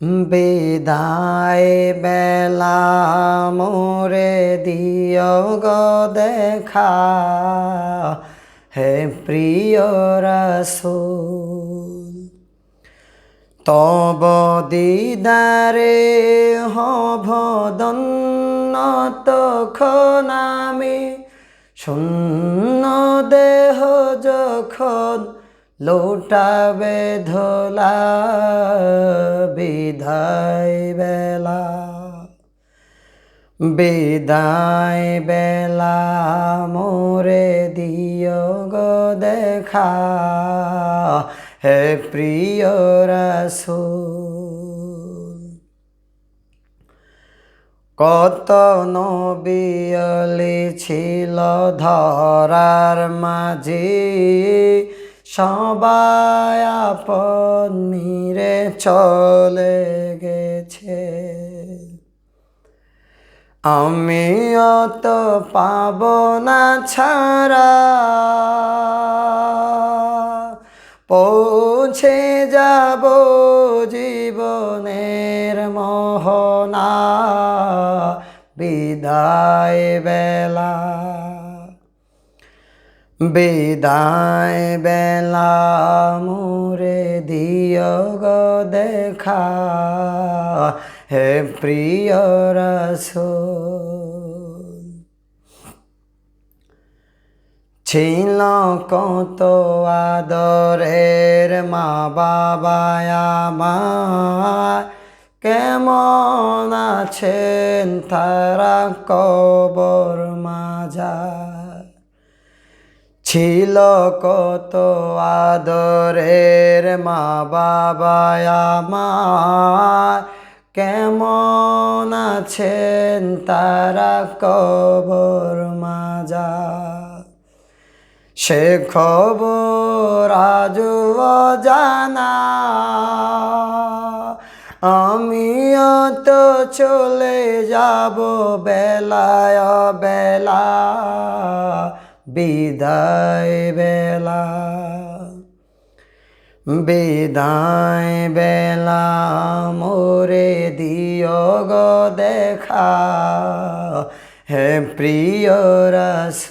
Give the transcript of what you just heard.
বিদায় বেলা মোরে দিয় গো দেখা। হে প্রিয় রসুল, তব দিদারে হব তখন আমি শূন্য দেহ যখন লোটাবে ধোলা বিধায় বেলা বিদায় বেলা মোরে দিয় গো দেখা। হে প্রিয় রসুল, কত নবিয়লি ছিল ধরার মাঝে। সবাই আপন নিরে চলে গেছে। আমি অত পাব না ছাড়া। পৌঁছে যাব জীবনের মোহনা। বিদায় বেলা। বিদায় বেলা মোরে দিয় গো দেখা। হে প্রিয় রসুল, ছিল কত আদরের মা বাবা আমার। কেমন আছেন তারা কবর মাজার ছিল কত আদরের মা বাবা আমার। কেমন আছেন তারা কবর মাজা সে খবর আজও জানা আমিও তো চলে যাব বেলায় বেলা বিদায় বেলা বিদায় বেলা মোরে গো দেখা হে প্রিয় রসু